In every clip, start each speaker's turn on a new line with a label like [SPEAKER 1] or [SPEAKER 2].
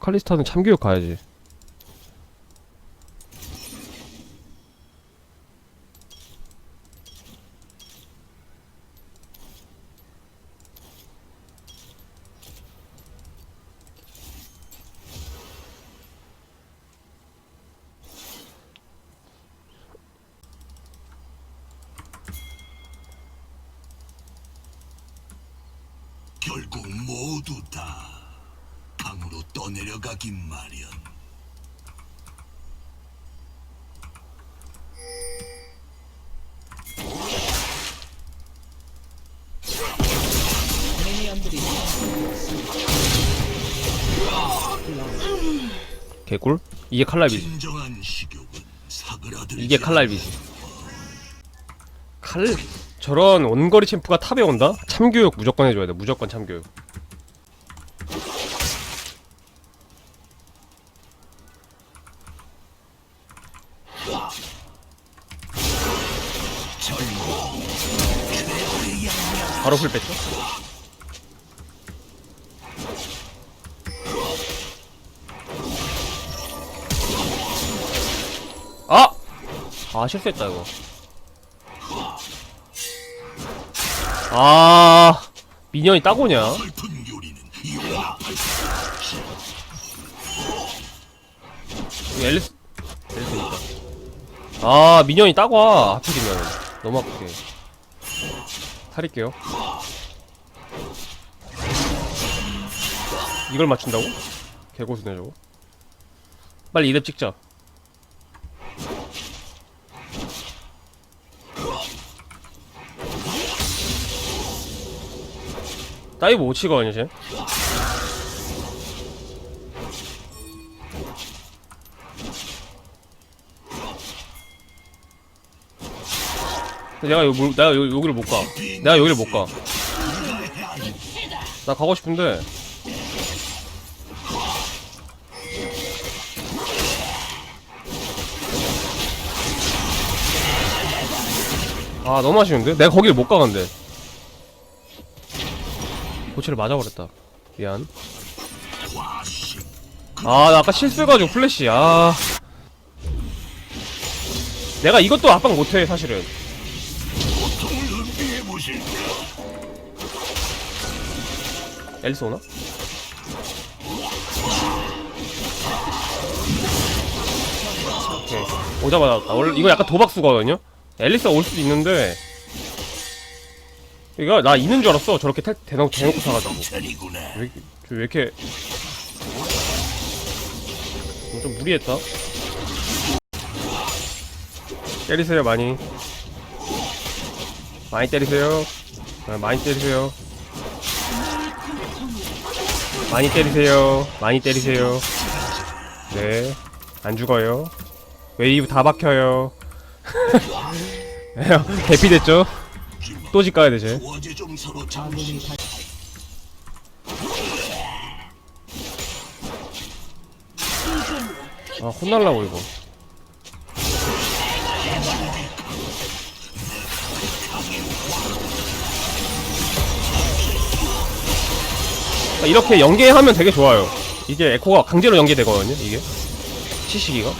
[SPEAKER 1] 칼리스타는 참교육 가야지.
[SPEAKER 2] 결국 모두 다 떠내려가긴 마련.
[SPEAKER 1] 개꿀? 이게 칼날비.
[SPEAKER 2] 진정한 식욕은 사그라들지
[SPEAKER 1] 이게 칼날비지. 칼 저런 원거리 챔프가 탑에 온다? 참교육 무조건 해줘야 돼. 무조건 참교육. 바로 풀 뺐죠? 아! 아 실수했다 이거 아 미니언이 따고냐 앨리스니까 아 미니언이 따고 하필이면. 너무 아프게. 살릴게요. 이걸 맞춘다고? 개고수네 저거. 빨리 이랩 찍자. 다이브 못 치거든요 쟤 내가 여기 내가 여, 여기를 못 가. 내가 여기를 못 가. 나 가고 싶은데. 아 너무 아쉬운데? 내가 거기를 못 가간대. 고치를 맞아버렸다. 미안. 아, 나 아까 실수해가지고 플래시, 아. 내가 이것도 압박 못해, 사실은. 앨리스 오나? 오케이. 오자마자 나 원래 이거 약간 도박수거든요? 앨리스가 올 수도 있는데 이거 나 있는 줄 알았어 저렇게 태, 대놓고 대놓고 사가지고. 왜, 왜 이렇게 이거 좀 무리했다 때리세요 많이 많이 때리세요 아, 많이 때리세요 많이 때리세요. 많이 때리세요. 네 안 죽어요. 웨이브 다 박혀요. 대피 됐죠? 또 집 가야 되지. 아 혼날라고 이거 이렇게 연계하면 되게 좋아요. 이게 에코가 강제로 연계되거든요 이게. 시시기가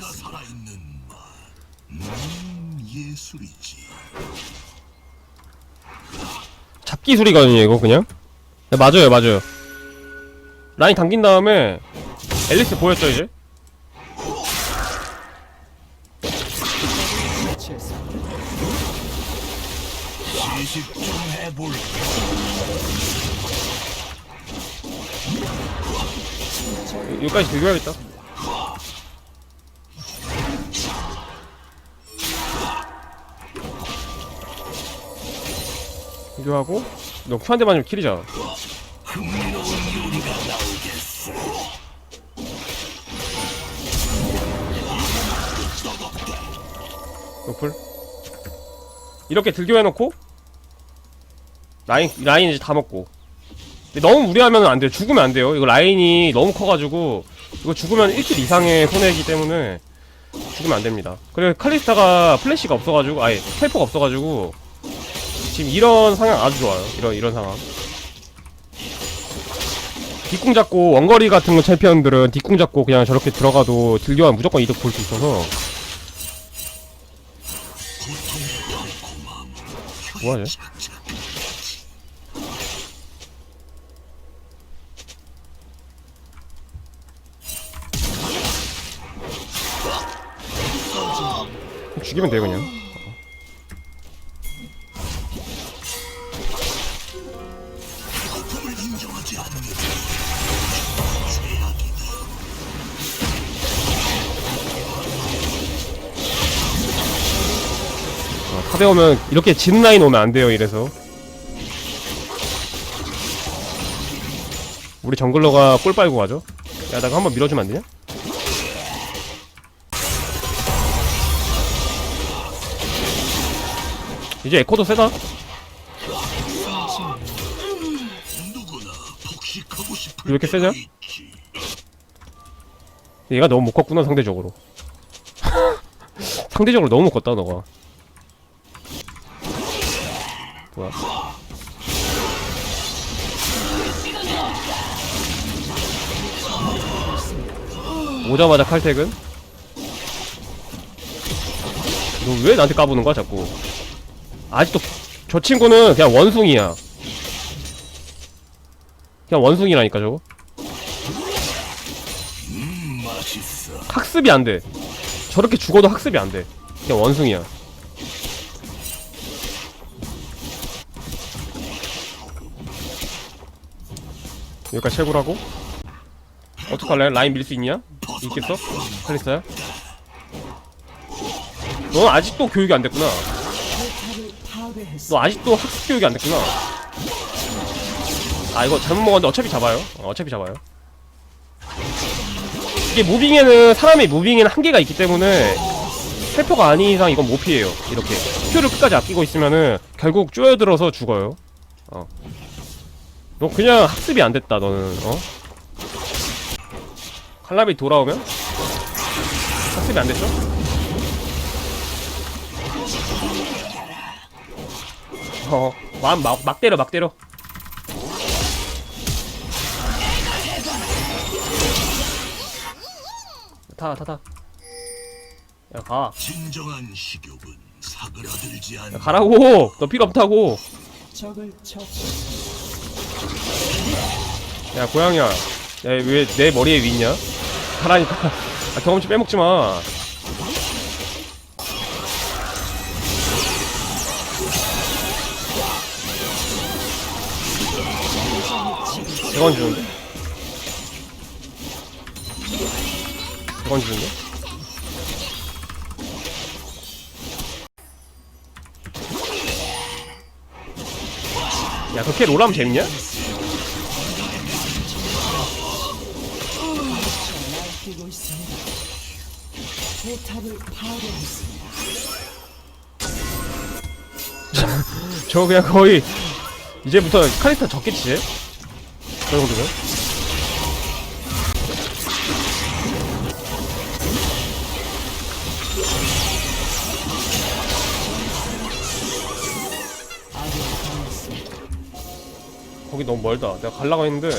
[SPEAKER 2] 살아있는 말. 음, 예술이지.
[SPEAKER 1] 잡기 술이거든요 이거 그냥? 네, 맞아요 맞아요 라인 당긴 다음에 앨리스 보였죠 이제? 여기까지 비교해야겠다 비교하고 너큐한대 맞으면 킬이잖아 노플 이렇게 들교해놓고 라인 라인 이제 다 먹고 근데 너무 무리하면 안 돼요. 죽으면 안 돼요. 이거 라인이 너무 커가지고 이거 죽으면 1킬 이상의 손해이기 때문에 죽으면 안 됩니다. 그리고 칼리스타가 플래시가 없어가지고 아예 텔포가 없어가지고 지금 이런 상황 아주 좋아요. 이런 이런 상황. 뒷궁 잡고 원거리 같은 거 챔피언들은 뒷궁 잡고 그냥 저렇게 들어가도 딜교환 무조건 이득 볼 수 있어서 뭐하지? 죽이면 돼요 그냥 어, 타대 오면 이렇게 진 라인 오면 안 돼요 이래서. 우리 정글러가 꿀 빨고 가죠? 야 나가 한번 밀어주면 안 되냐? 이제 에코도 세다. 이렇게 세냐? 얘가 너무 못 컸구나 상대적으로. 상대적으로 너무 못 컸다 너가 뭐야 오자마자 칼퇴근 너 왜 나한테 까부는 거야 자꾸 아직도 저 친구는 그냥 원숭이야 그냥 원숭이라니까 저거. 학습이 안 돼. 저렇게 죽어도 학습이 안 돼. 그냥 원숭이야. 여기까지 채굴하고 어떡할래? 라인 밀 수 있냐? 있겠어? 칼리스타야? 넌 아직도 교육이 안 됐구나. 너 아직도 학습 교육이 안 됐구나. 아 이거 잘못 먹었는데 어차피 잡아요. 어, 어차피 잡아요. 이게 무빙에는 사람의 무빙에는 한계가 있기 때문에 텔포가 아닌 이상 이건 못 피해요. 이렇게 큐를 끝까지 아끼고 있으면은 결국 쪼여들어서 죽어요. 어. 너 그냥 학습이 안 됐다 너는 어? 칼라비 돌아오면 학습이 안 됐죠? 어, 막, 막, 막 때려, 막 때려. 타, 타, 타. 야, 가.
[SPEAKER 2] 진정한 식욕은 사그라들지
[SPEAKER 1] 야, 가라고! 너 필요 없다고!
[SPEAKER 3] 적을 쳐
[SPEAKER 1] 야, 고양이야. 야, 왜 내 머리에 위 있냐? 가라니까. 아, 경험치 빼먹지 마. 대건 주는데? 대건 주는데? 야, 그렇게 롤하면 재밌냐?
[SPEAKER 3] 있습니다. 포탑을 파괴했습니다.
[SPEAKER 1] 저 그냥 거의 이제부터 카리스타 적겠지? 저 정도면? 거기 너무 멀다. 내가 갈라고 했는데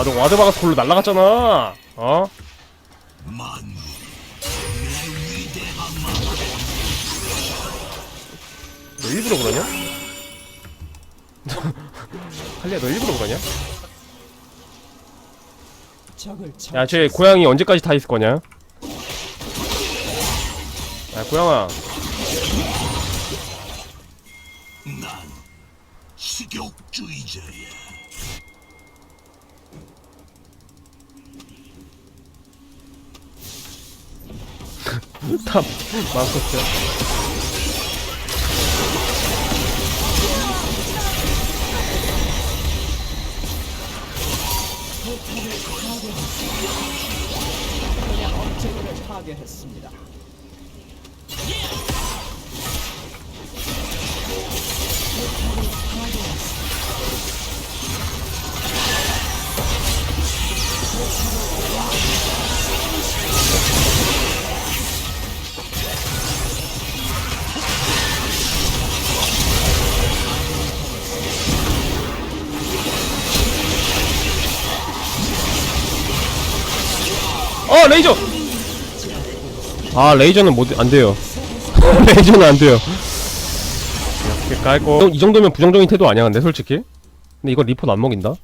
[SPEAKER 1] 아, 너 와드 박아서 골로 날라갔잖아. 어? 너 일부러 그러냐? 할리야, 너 일부러 그러냐?
[SPEAKER 3] 적을 쳐
[SPEAKER 1] 야, 쟤 고양이 언제까지 타 있을 거냐? 야, 고양아.
[SPEAKER 2] 난 식욕주의자야.
[SPEAKER 1] 탑 마우스죠.
[SPEAKER 3] 그냥 업체들을 파괴했습니다.
[SPEAKER 1] 어 레이저. 아 레이저는 못 안 돼요. 레이저는 안 돼요. 이렇게 깔고 이 정도면 부정적인 태도 아니야 근데 솔직히. 근데 이거 리포트 안 먹인다.